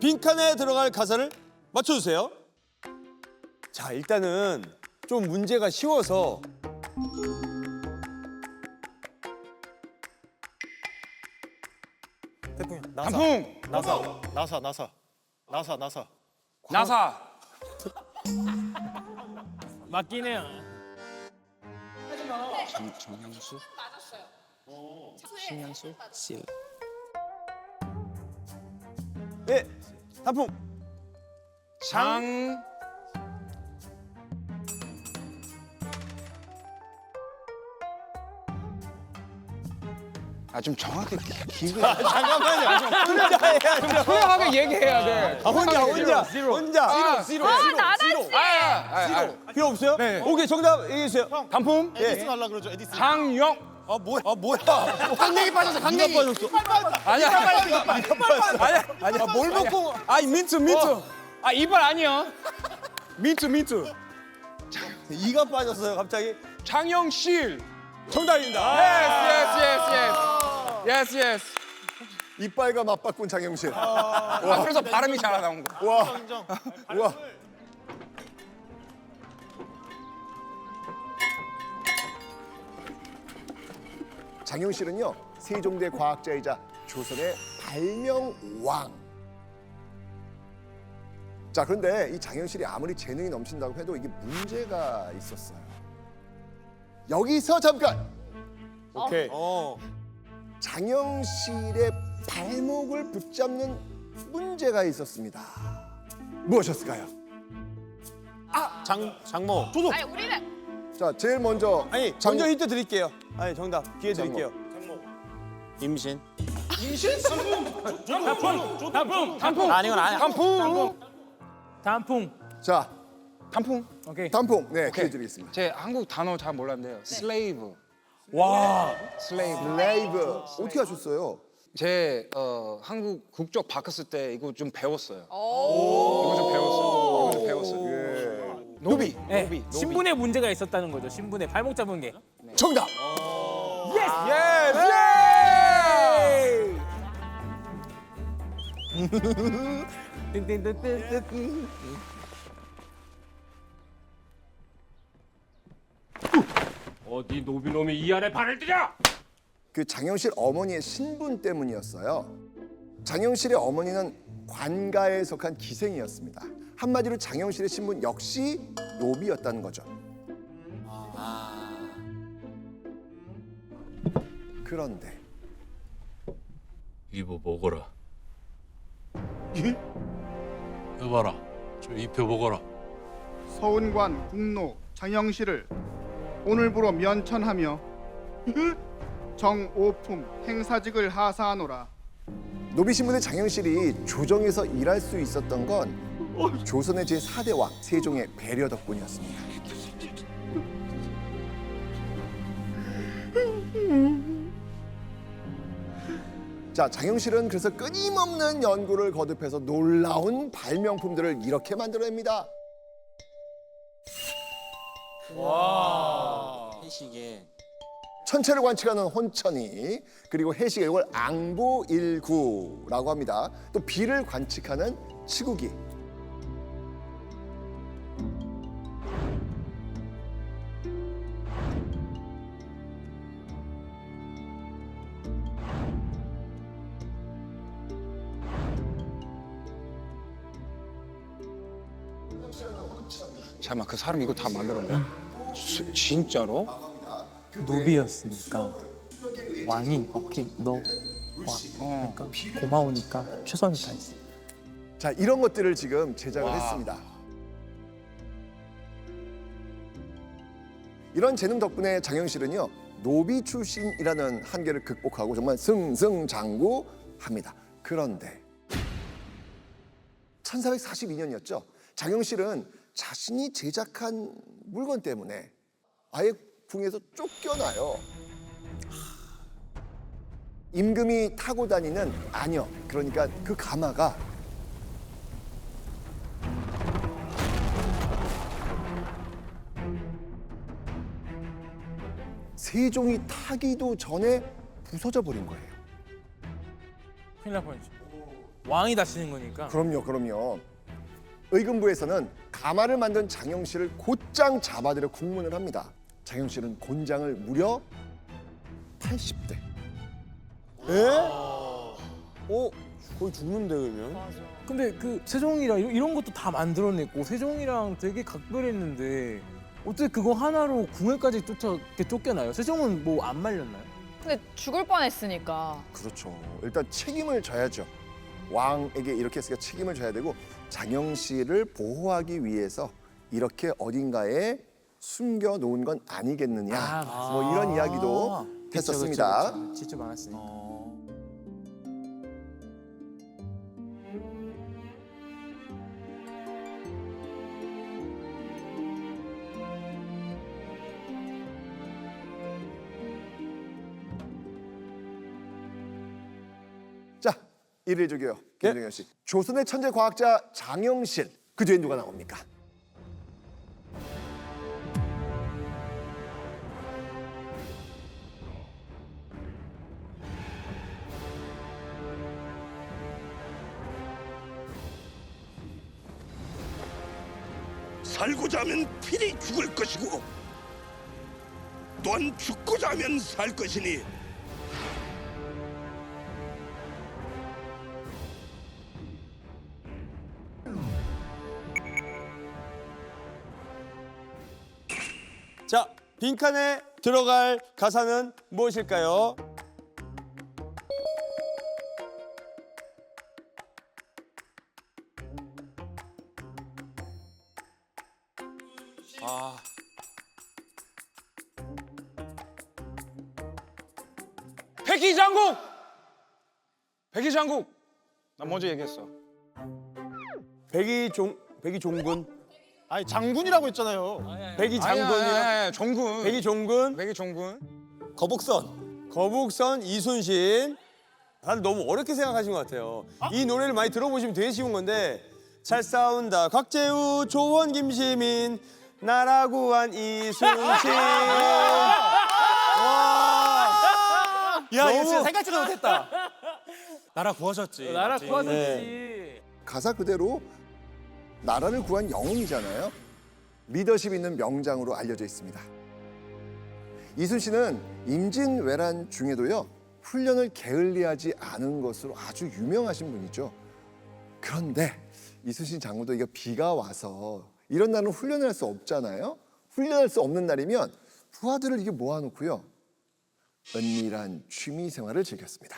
빈칸에 들어갈 가사를 맞춰주세요. 자, 일단은 좀 문제가 쉬워서 태풍이 나사. 단풍 나사. 나사. 나사. 나사. 나사. 나사 맞긴 해요. 정영수 네. 단풍. 장아 좀 정확히 기- 기분 잠깐만요. 혼자 해야죠. 소양하게 얘기해야 돼. 아, 혼자, 혼자. 지로. 혼자. 아, 지로. 아, 지로. 씨. 아, 아, 아, 필요 없어요? 네. 오케이, 정답 얘기해 주세요. 단풍 예. 하려 그러죠 에디슨. 장영 아, 뭐야? 아, 뭐야? 강냉이 빠졌어 강냉이. 빠졌어. 아니야. 아니야. 아니야. 뭘 먹고? 아니 민트 민트. 아 이발 아니야 민트 민트. 이가 빠졌어요, 갑자기. 장영실 정답입니다. 예스 예스 예스 예스 예스 이빨과 맞바꾼 장영실. 아. 그래서 발음이 잘안 나온 거 와. 와. 장영실은요 세종대 과학자이자 조선의 발명왕. 자 그런데 이 장영실이 아무리 재능이 넘친다고 해도 이게 문제가 있었어요. 여기서 잠깐 오케이. 어. 장영실의 발목을 붙잡는 문제가 있었습니다. 무엇이었을까요? 장, 장모. 아니 우리는 자 제일 먼저 아니, 장- 먼저 힌트 드릴게요. 아니, 정답. 기회. 드릴게요. 임신. 단풍, 단풍, 단풍, 아니, 이건 아니야. 단풍 단풍. 자 단풍 오케이. 단풍 네 오케이. 기회 드리겠습니다. 제 한국 단어 잘 몰랐는데요 슬레이브 와. 슬레이브 레이브 어떻게 하셨어요? 제 어, 한국 국적 바꿨을 때 이거 좀 배웠어요 오. 이거 좀 배웠어요. 노비 네. 노비 노비 신분에 문제가 있었다는 거죠. 신분에 발목 잡은 게. 정답. 예스 뜬뜬뜬뜬뜬. 어디 노비놈이 이 안에 발을 들여? 그 장영실 어머니의 신분 때문이었어요. 장영실의 어머니는 관가에 속한 기생이었습니다. 한마디로 장영실의 신분 역시 노비였다는 거죠. 그런데 이보 먹어라. 예? 여봐라. 저 입혀 먹어라. 서운관 국노 장영실을 오늘부로 면천하며 정오품 행사직을 하사하노라. 노비 신분의 장영실이 조정에서 일할 수 있었던 건 조선의 제 4대 왕 세종의 배려 덕분이었습니다. 자, 장영실은 그래서 끊임없는 연구를 거듭해서 놀라운 발명품들을 이렇게 만들어냅니다. 천체를 관측하는 혼천이 그리고 해시계 이걸 앙보일구라고 합니다. 또 비를 관측하는 치국이 그 사람 이거 다 만들었네 수- 진짜로? 노비였으니까 왕이 오케이 너 와. 그러니까 고마우니까 최선을 다했어. 자 이런 것들을 지금 제작을 와. 했습니다. 이런 재능 덕분에 장영실은요 노비 출신이라는 한계를 극복하고 정말 승승장구합니다. 그런데 1442년이었죠. 장영실은 자신이 제작한 물건 때문에 아예 궁에서 쫓겨나요. 임금이 타고 다니는 아녀 그러니까 그 가마가 세종이 타기도 전에 부서져 버린 거예요. 큰일 날 뻔했죠. 왕이 다시는 거니까. 그럼요, 그럼요. 의금부에서는 가마를 만든 장영 씨를 곧장 잡아들여 국문을 합니다. 장영 씨는 곤장을 무려 80대. 에? 어? 거의 죽는데 그러면? 근데 그 세종이랑 이런, 이런 것도 다 만들어냈고 세종이랑 되게 각별했는데 어떻게 그거 하나로 궁궐까지 쫓아 이렇게 쫓겨나요? 세종은 뭐 안 말렸나요? 근데 죽을 뻔했으니까. 그렇죠. 일단 책임을 져야죠. 왕에게 이렇게 했으니까 책임을 져야 되고 장영 씨를 보호하기 위해서 이렇게 어딘가에 숨겨 놓은 건 아니겠느냐. 뭐 이런 이야기도 했었습니다. 진짜 많았으니까. 1일 조교요. 김정현 예. 씨. 조선의 천재 과학자 장영실. 그 뒤에 누가 나옵니까? 살고자 하면 필히 죽을 것이고 또한 죽고자 하면 살 것이니 빈칸에 들어갈 가사는 무엇일까요? 백희장국. 백희장국. 나 먼저 얘기했어. 백이 종 백이 종군. 아니 장군이라고 했잖아요. 백이 장군이요. 아니, 종군. 백이 종군. 백이 종군. 거북선. 거북선 이순신. 다들 너무 어렵게 생각하신 것 같아요. 이 노래를 많이 들어보시면 되게 쉬운 건데 잘 싸운다 곽재우 조원 김시민 나라고 한 이순신. 와. 야, 이거 진짜 생각지도 못했다. 나라 구하셨지. 나라 구하셨지. 네. 가사 그대로 나라를 구한 영웅이잖아요. 리더십 있는 명장으로 알려져 있습니다. 이순신은 임진왜란 중에도요 훈련을 게을리하지 않은 것으로 아주 유명하신 분이죠. 그런데 이순신 장군도 이거 비가 와서 이런 날은 훈련을 할 수 없잖아요. 훈련할 수 없는 날이면 부하들을 이게 모아놓고요 은밀한 취미 생활을 즐겼습니다.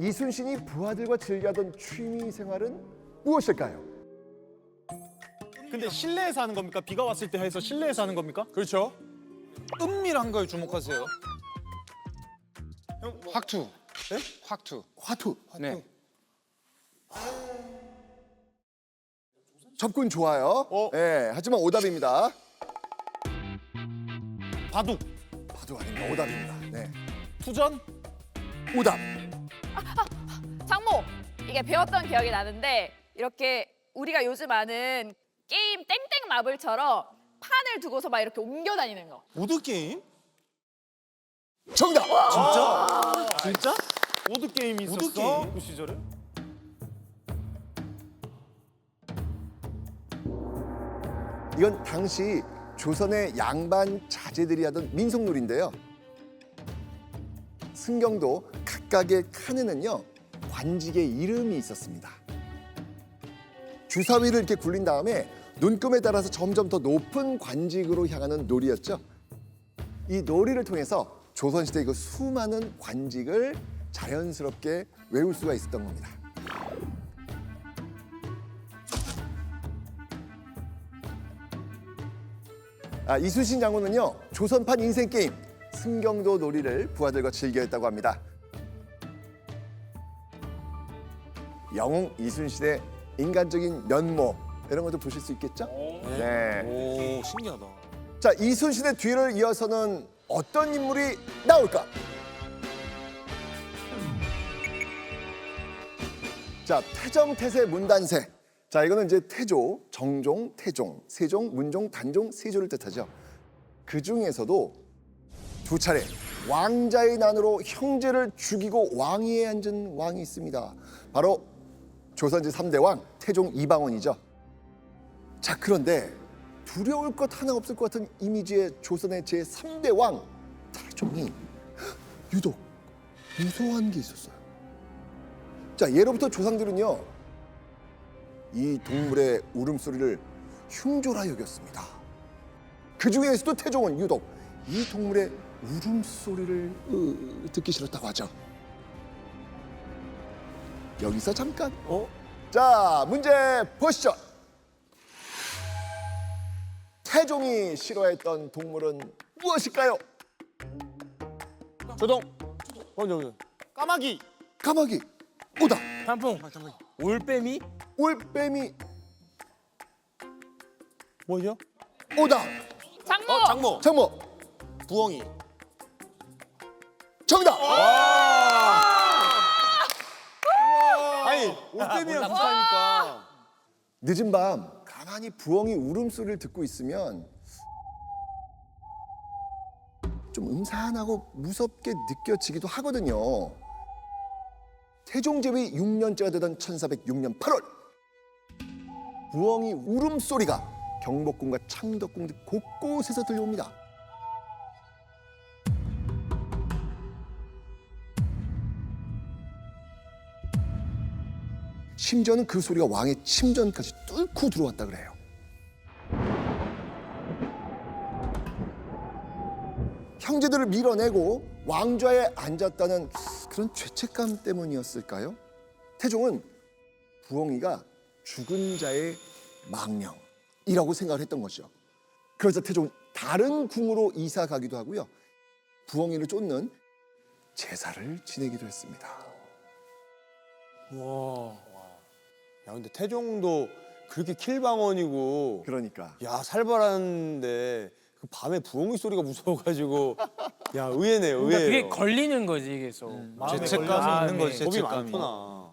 이순신이 부하들과 즐겨하던 취미 생활은 무엇일까요? 근데 실내에서 하는 겁니까? 비가 왔을 때 해서 실내에서 하는 겁니까? 그렇죠. 은밀한 거에 주목하세요. 형, 확투. 네? 확투. 화투. 네. 접근 좋아요. 예, 하지만 오답입니다. 바둑. 바둑 아닙니다. 오답입니다. 네. 투전. 오답. 장모 이게 배웠던 기억이 나는데 이렇게 우리가 요즘 아는 게임 땡땡 마블처럼 판을 두고서 막 이렇게 옮겨 다니는 거. 보드 게임? 정답. 진짜? 보드 게임이 있었어? 그 시절에? 이건 당시 조선의 양반 자제들이 하던 민속놀이인데요. 승경도 각각의 칸에는요 관직의 이름이 있었습니다. 주사위를 이렇게 굴린 다음에 눈금에 따라서 점점 더 높은 관직으로 향하는 놀이였죠. 이 놀이를 통해서 조선시대 그 수많은 관직을 자연스럽게 외울 수가 있었던 겁니다. 아, 이순신 장군은요 조선판 인생 게임 승경도 놀이를 부하들과 즐겨 했다고 합니다. 영웅 이순신의 인간적인 면모 이런 것도 보실 수 있겠죠? 네. 오 신기하다. 자 이순신의 뒤를 이어서는 어떤 인물이 나올까? 자 태정 태세 문단세. 자 이거는 이제 태조, 정종, 태종, 세종, 문종, 단종, 세조를 뜻하죠. 그 중에서도 두 차례 왕자의 난으로 형제를 죽이고 왕위에 앉은 왕이 있습니다. 바로 조선제 3대 왕 태종 이방원이죠. 자 그런데 두려울 것 하나 없을 것 같은 이미지의 조선의 제 3대 왕 태종이 유독 무서워한 게 있었어요. 자 예로부터 조상들은요 이 동물의 울음소리를 흉조라 여겼습니다. 그 중에서도 태종은 유독 이 동물의 울음소리를 으, 듣기 싫었다고 하죠. 여기서 잠깐. 어? 자 문제 보시죠. 태종이 싫어했던 동물은 무엇일까요? 조동. 어, 저, 까마귀. 까마귀. 오다. 단풍. 올빼미? 올빼미. 뭐죠? 오다. 장모. 어, 장모. 장모. 부엉이. 정답. 아니, 올빼미랑 비슷하니까. 늦은 밤 가만히 부엉이 울음소리를 듣고 있으면 좀 음산하고 무섭게 느껴지기도 하거든요. 태종제위 6년째가 되던 1406년 8월 부엉이 울음소리가 경복궁과 창덕궁 등 곳곳에서 들려옵니다. 심지어는 그 소리가 왕의 침전까지 뚫고 들어왔다 그래요. 형제들을 밀어내고 왕좌에 앉았다는 그런 죄책감 때문이었을까요? 태종은 부엉이가 죽은 자의 망령이라고 생각을 했던 거죠. 그래서 태종은 다른 궁으로 이사 가기도 하고요. 부엉이를 쫓는 제사를 지내기도 했습니다. 와. 야, 근데 태종도 그렇게 킬방언이고 그러니까 야, 살벌한데 그 밤에 부엉이 소리가 무서워가지고 야, 의외네요, 그러니까 의외예요. 그게 걸리는 거지 계속. 마음에 죄책감이 걸려. 있는 거지, 네. 겁이 죄책감이. 많구나.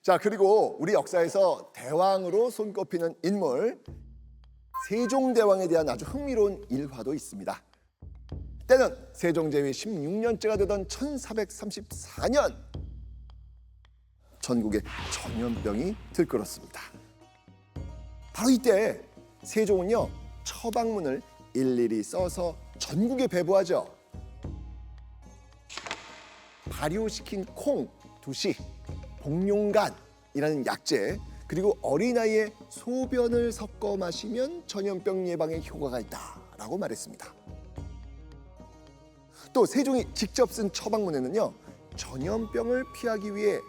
자 그리고 우리 역사에서 대왕으로 손꼽히는 인물 세종대왕에 대한 아주 흥미로운 일화도 있습니다. 때는 세종 제위 16년째가 되던 1434년 전국에 전염병이 들끓었습니다. 바로 이때 세종은요 처방문을 일일이 써서 전국에 배부하죠. 발효시킨 콩 두시, 복룡간이라는 약재 그리고 어린아이의 소변을 섞어 마시면 전염병 예방에 효과가 있다라고 말했습니다. 또 세종이 직접 쓴 처방문에는요 전염병을 피하기 위해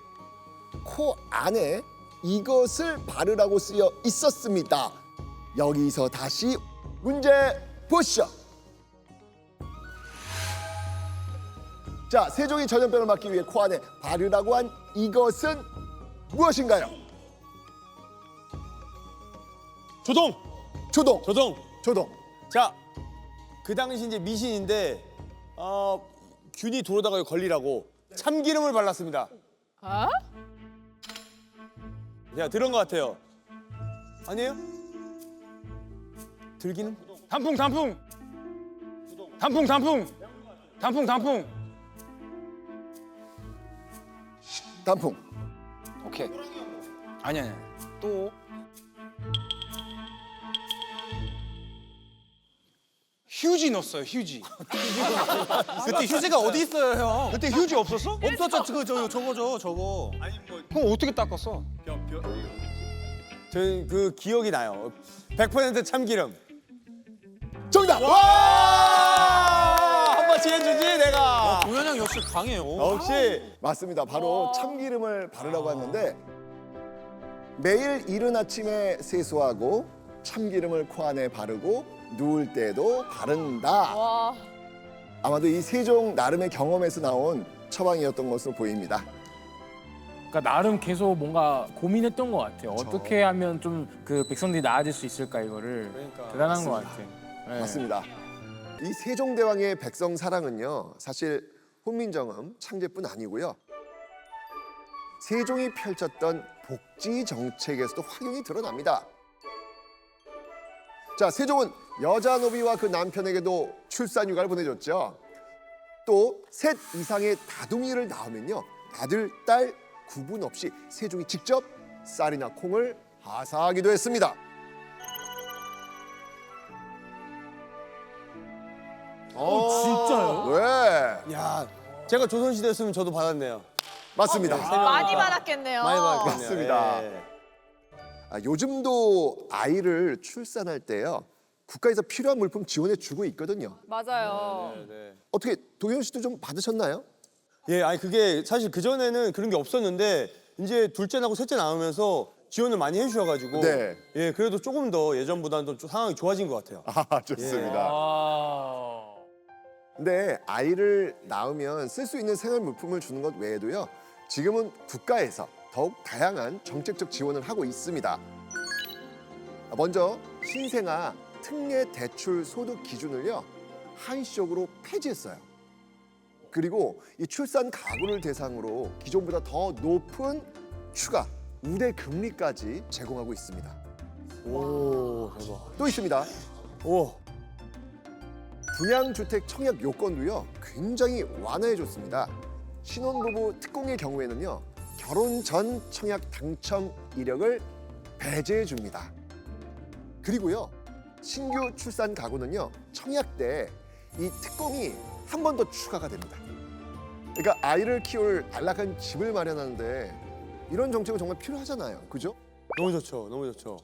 코 안에 이것을 바르라고 쓰여 있었습니다. 여기서 다시 문제 보시죠. 자, 세종이 전염병을 막기 위해 코 안에 바르라고 한 이것은 무엇인가요? 조동! 조동, 조동! 조동. 자, 그 당시 이제 미신인데 어, 균이 돌아다가 걸리라고 참기름을 발랐습니다. 어? 제가 들은 것 같아요. 아니에요? 들기는? 단풍, 단풍. 단풍, 단풍. 단풍, 단풍. 단풍. 오케이. 아니 아니. 또 휴지 넣었어요. 휴지. 그때 휴지가 어디 있어요, 형? 그때 휴지 없었어? 없었죠, 저거, 저거, 저거죠, 저거. 그럼 어떻게 닦았어? 저는 그 기억이 나요. 100% 참기름. 정답. 와! 한 번씩 해주지 내가. 공연 형 역시 강해요. 역시 맞습니다. 바로 참기름을 바르라고 했는데 매일 이른 아침에 세수하고 참기름을 코 안에 바르고 누울 때도 바른다. 와. 아마도 이 세종 나름의 경험에서 나온 처방이었던 것으로 보입니다. 그러니까 나름 계속 뭔가 고민했던 것 같아요. 어떻게 하면 좀 그 백성들이 나아질 수 있을까 이거를 그러니까. 대단한 것 맞습니다. 같아요. 네. 맞습니다. 이 세종대왕의 백성 사랑은요, 사실 훈민정음 창제뿐 아니고요. 세종이 펼쳤던 복지 정책에서도 확연히 드러납니다. 자, 세종은 여자 노비와 그 남편에게도 출산 휴가를 보내줬죠. 또 셋 이상의 다둥이를 낳으면요 아들, 딸 구분 없이 세종이 직접 쌀이나 콩을 하사하기도 했습니다. 어, 진짜요? 네, 야, 제가 조선시대였으면 저도 받았네요. 맞습니다. 많이 받았겠네요. 많이 받았겠네요. 맞습니다. 예. 아, 요즘도 아이를 출산할 때요 국가에서 필요한 물품 지원해 주고 있거든요. 맞아요. 네. 어떻게 동현 씨도 좀 받으셨나요? 예, 아니 그게 사실 그 전에는 그런 게 없었는데 이제 둘째 낳고 셋째 낳으면서 지원을 많이 해주셔가지고 네. 예, 그래도 조금 더 예전보다는 좀 상황이 좋아진 것 같아요. 아 좋습니다. 아. 근데 아이를 낳으면 쓸 수 있는 생활 물품을 주는 것 외에도요. 지금은 국가에서 더욱 다양한 정책적 지원을 하고 있습니다. 먼저 신생아 특례 대출 소득 기준을요 한시적으로 폐지했어요. 그리고 이 출산 가구를 대상으로 기존보다 더 높은 추가 우대 금리까지 제공하고 있습니다. 오, 대박. 또 있습니다. 오, 분양주택 청약 요건도요 굉장히 완화해줬습니다. 신혼부부 특공의 경우에는요 결혼 전 청약 당첨 이력을 배제해 줍니다. 그리고요 신규 출산 가구는요 청약 때 이 특공이 한 번 더 추가가 됩니다. 그러니까 아이를 키울 안락한 집을 마련하는데 이런 정책은 정말 필요하잖아요, 그죠? 너무 좋죠, 너무 좋죠.